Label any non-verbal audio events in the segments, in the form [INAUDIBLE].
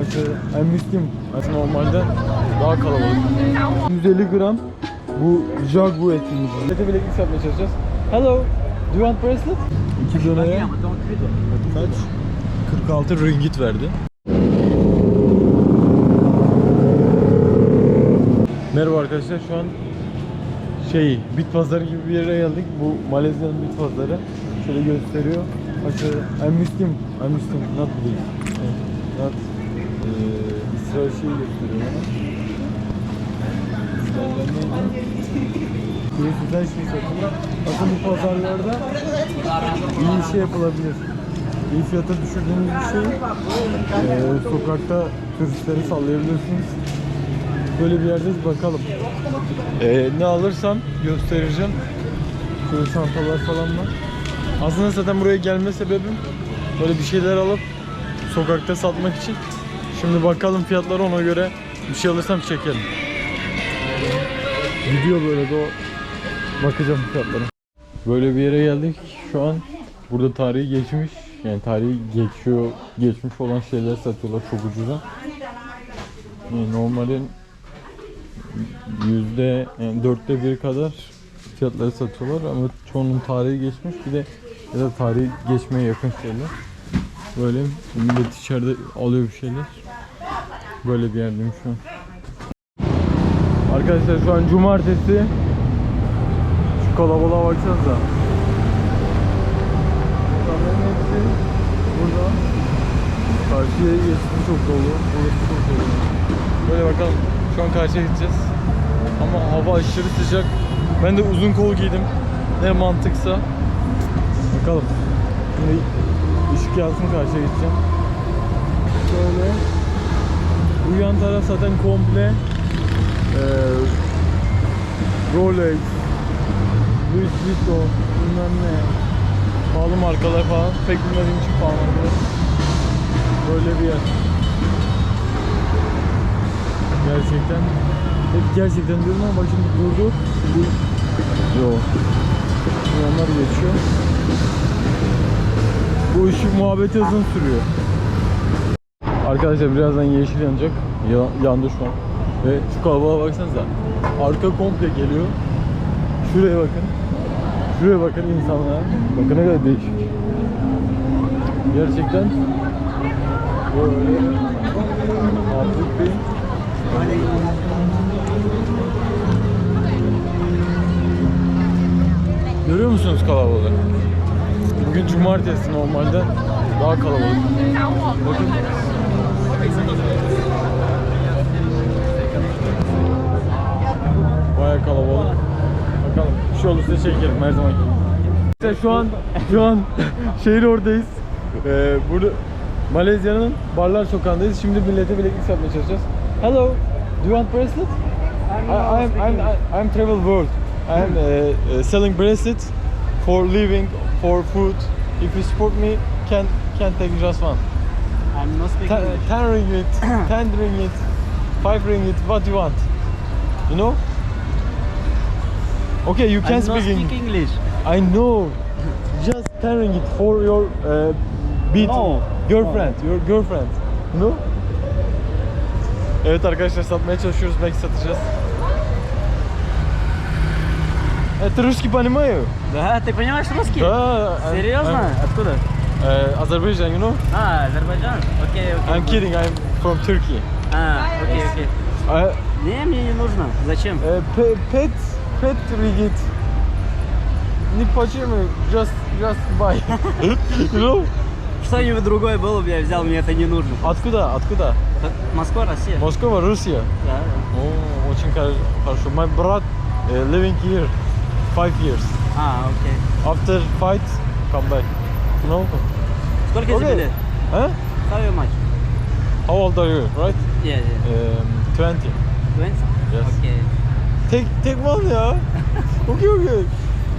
aşırı hem Müslim aslında normalden daha kalabalık. 150 gram bu jagu etimiz. Millete bileklik satmaya çalışacağız. Hello, do you want bracelet? 2 liraya kaç? 46 ringgit verdi. Merhaba arkadaşlar şu an şey bit pazarı gibi bir yere geldik. Bu Malezya'nın bit pazarı. Şöyle gösteriyor. Aşağı I'm Muslim. I'm Muslim. Not believe. Not Şeyi gösteriyor? Bir güzel şey satılır. Aslında bu pazarlarda iyi bir şey yapılabilir. İyi fiyata düşürdüğünüz bir şey eee, sokakta turistlere sallayabilirsiniz. Böyle bir yerdeyiz bakalım. Ee, ne alırsam göstereceğim. Şöyle çantalar falan var. Aslında zaten buraya gelme sebebim böyle bir şeyler alıp sokakta satmak için. Şimdi bakalım fiyatları ona göre bir şey alırsam çekelim. Gidiyor böyle de o bakacağım fiyatlara. Böyle bir yere geldik. Şu an burada tarihi geçmiş. Yani tarihi geçiyor, geçmiş olan şeyler satıyorlar çok ucuza. Yani normalin yüzde yani dörtte bir kadar fiyatları satıyorlar ama çoğunun tarihi geçmiş bir de ya da tarihi geçmeye yakın şeyler. Böyle millet içeride alıyor bir şeyler. Böyle bir yerdeyim şu an. Arkadaşlar şu an cumartesi. Şu kalabalığa baksanıza. İnsanların hepsi burada. Karşıya geçti çok dolu. Burası çok dolu. Böyle bakalım. Şu an karşıya gideceğiz. Ama hava aşırı sıcak. Ben de uzun kol giydim. Ne mantıksa. Bakalım. Şimdi ışık yansın karşıya gideceğim. Şöyle. Bu yan taraf zaten komple eee Rolex, Louis Vuitton, bilmem ne. Pahalı markalar falan. Pek bilmediğim için pahalı markalar. Böyle bir yer. Gerçekten. Hep gerçekten diyorum ama bak şimdi durdu. Yo. Onlar geçiyor. Bu ışık muhabbeti uzun sürüyor. Arkadaşlar birazdan yeşil yanacak. Ya- yandı şu an. Ve şu kalabalığa baksanıza. Arka komple geliyor. Şuraya bakın. Şuraya bakın insanlar. Bakın ne kadar değişik. Gerçekten böyle absürt bir Görüyor musunuz kalabalığı? Bugün cumartesi normalde daha kalabalık. Bakın. Baya kalabalık. Bakalım bir şey olursa çekelim her zaman gibi. İşte şu an şu an [LAUGHS] şehir oradayız. Ee, burada Malezya'nın Barlar Sokağı'ndayız. Şimdi millete bileklik satmaya çalışacağız. Hello, do you want bracelet? I, I'm, I'm, I'm Travel World. I'm uh, uh, selling bracelets for living, for food. If you support me, can can take just one. I'm not speaking Ten, English. ten ringgit, [CLEARS THROAT] ten ringgit, five ringgit. What do you want? You know? Okay, you can I'm not speak speak English. English. I know. Just ten ringgit for your uh, beat No. girlfriend, your girlfriend. You know? Evet arkadaşlar satmaya çalışıyoruz. Belki satacağız. Э, Ты русский понимаю? Да, ты понимаешь русский? Да. I'm- Серьезно? I'm, Откуда? Uh, Azerbaijan, you know? А, Азербайджан? Окей, окей. I'm kidding. I'm from Turkey. А, окей, окей. Uh, Не, мне не нужно. Зачем? uh, pe- pet, pet ringgit. Не почему, just, just buy. you [LAUGHS] know? Что-нибудь другое было бы, я взял, мне это не нужно. Откуда? Откуда? Москва, Россия. Москва, Russia. Да, да. О, очень хор- хорошо. My брат uh, living here five years. А, окей. After fight, come back. No? Goal okay. visibility. Huh? Uh, how much? How old are you, right? Yeah, yeah. Um, 20. 20? Yes. Okay. Take, take one ya. [LAUGHS] okay, okay.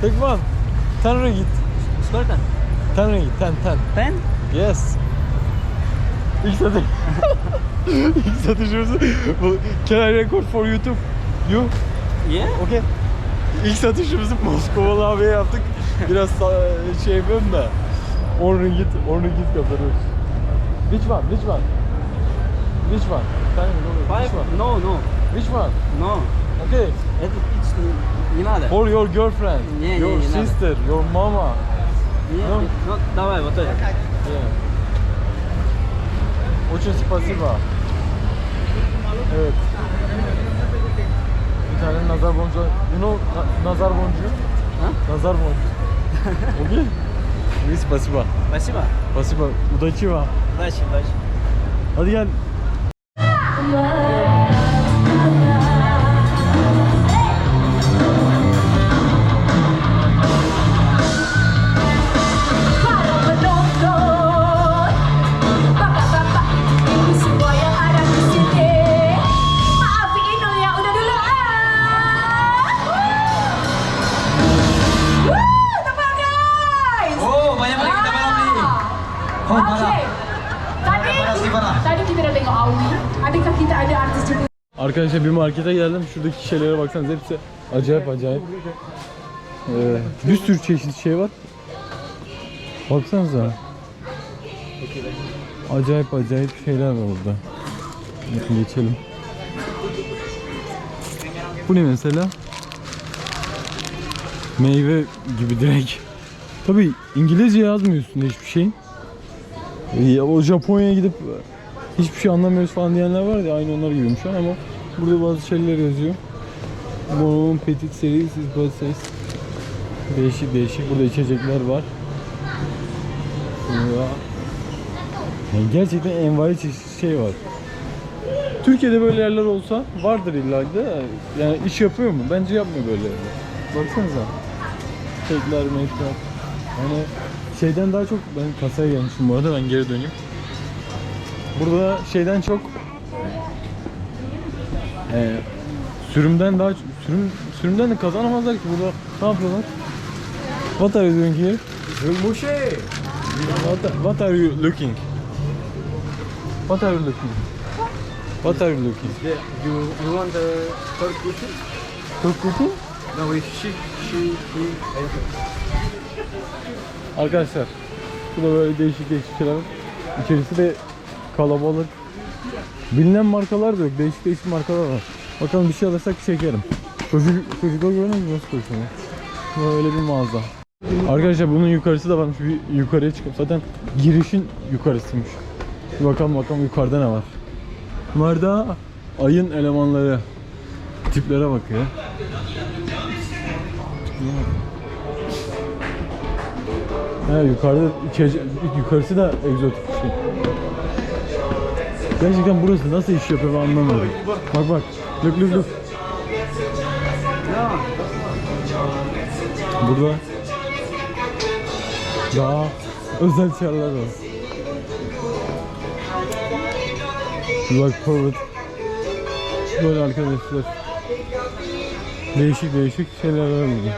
Take one. 10 ringgit. Score 10? 10 ringgit, 10, 10. 10? Yes. İlk satış. [LAUGHS] İlk satışımız. Can I record for YouTube? You? Yeah. Okay. İlk satışımızı Moskovalı abiye yaptık. Biraz şey yapıyorum da. 10 ringgit, 10 ringgit kazanıyoruz. Which one? Which one? Which one? Tell me, go, Five? which one? No, no, Which one? no. Okay. Это it's не надо. For your girlfriend, Не, не, your не надо. sister, your mama. Не, No. не- ну, давай вот это. Yeah. Очень спасибо. Evet. Bir tane nazar boncuğu. You know na- nazar boncuğu? А? Nazar boncuğu. [LAUGHS] Okay? Oui, спасибо. Спасибо. Спасибо. Удачи вам. Удачи, удачи. Hadi gel. Arkadaşlar bir markete geldim. Şuradaki şeylere baksanız hepsi acayip acayip. Ee, bir sürü çeşit şey var. Baksanıza. Acayip acayip şeyler var burada. Bakın geçelim. Bu ne mesela? Meyve gibi direkt. Tabi İngilizce yazmıyor üstünde hiçbir şey. Ee, O Japonya'ya gidip hiçbir şey anlamıyoruz falan diyenler var ya aynı onlar gibiyim şu an ama burada bazı şeyler yazıyor. Bonbon Petit Series is both size. Değişik değişik burada içecekler var. Burada gerçekten envai şey var. Türkiye'de böyle yerler olsa vardır illa de yani iş yapıyor mu? Bence yapmıyor böyle yerler. Baksanıza. Kekler, mekler. Yani şeyden daha çok ben kasaya gelmişim bu arada ben geri döneyim. Burada şeyden çok e, sürümden daha sürüm sürümden de kazanamazlar ki burada ne yapıyorlar? What are you doing here? What, what are you looking? What are you looking? What are you looking? You, you want the third cushion? Türk cooking? No, we she, she, he, Arkadaşlar burada böyle değişik değişik şeyler. İçerisi de kalabalık. Bilinen markalar da yok. Değişik değişik markalar var. Bakalım bir şey alırsak çekerim. Çocuk, çocuklar görüyor musunuz nasıl koşuyor? Böyle bir mağaza. Arkadaşlar bunun yukarısı da varmış. Bir yukarıya çıkıp zaten girişin yukarısıymış. Bir bakalım bakalım yukarıda ne var. Bunlar da ayın elemanları. Tiplere bak. Ha yukarıda yukarısı da egzotik bir şey. Gerçekten burası nasıl iş yapıyor anlamadım. Bak bak. Look look look. Burada daha özel şeyler var. Bak forward. Böyle arkadaşlar. Değişik değişik şeyler var burada.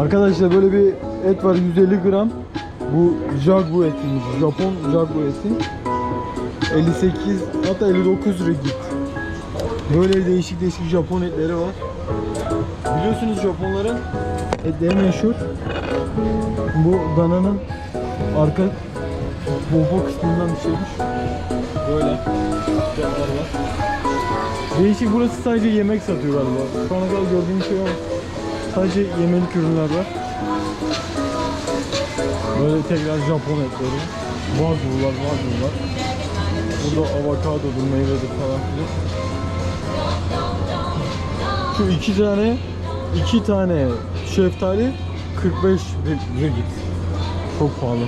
Arkadaşlar böyle bir et var 150 gram. Bu Jagu etiymiş. Japon Jagu eti. 58 hatta 59 ringgit. Böyle değişik değişik Japon etleri var. Biliyorsunuz Japonların etleri meşhur. Bu dananın arka popo kısmından bir şeymiş. Böyle fiyatlar var. Değişik burası sadece yemek satıyor galiba. Şu ana kadar gördüğüm şey o. Sadece yemelik ürünler var. Böyle tekrar Japon etleri. Wagyu'lar, Wagyu'lar. Burada avokadodur, meyvedir falan filan. Şu iki tane, iki tane şeftali 45 ringgit. Çok pahalı.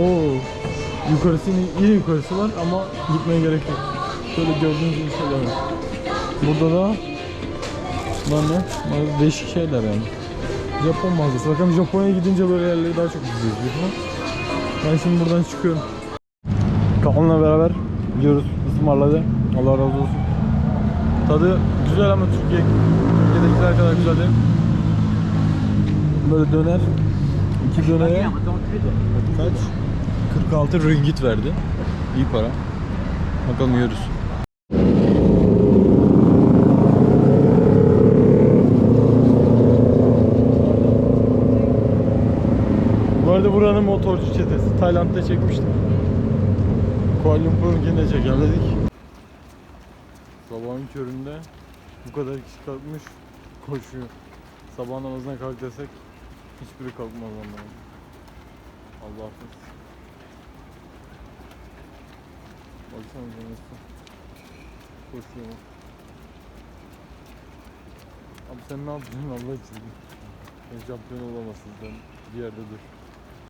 Oo, yukarısı yine yukarısı var ama gitmeye gerek yok. Şöyle gördüğünüz gibi şeyler var. Burada da Bunlar ne? Değişik şeyler yani. Japon mağazası. Bakalım Japonya'ya gidince böyle yerleri daha çok gideceğiz büyük. Ben şimdi buradan çıkıyorum. Kaan'la beraber gidiyoruz. Ismarladı. Allah razı olsun. Tadı güzel ama Türkiye, Türkiye'dekiler kadar güzel değil. Böyle döner. iki dönere kaç? 46 ringgit verdi. İyi para. Bakalım yiyoruz. Bu arada bu buranın motorcu çetesi. Tayland'da çekmiştim. Kuala Lumpur'unkini de çekelim dedik. Sabahın köründe bu kadar kişi kalkmış koşuyor. Sabah namazına kalk desek hiçbiri kalkmaz onların. Allah affetsin. Baksanıza nasıl koşuyor. Abi sen ne yapıyorsun Allah için? Ben şampiyon olamazsın sen bir yerde dur.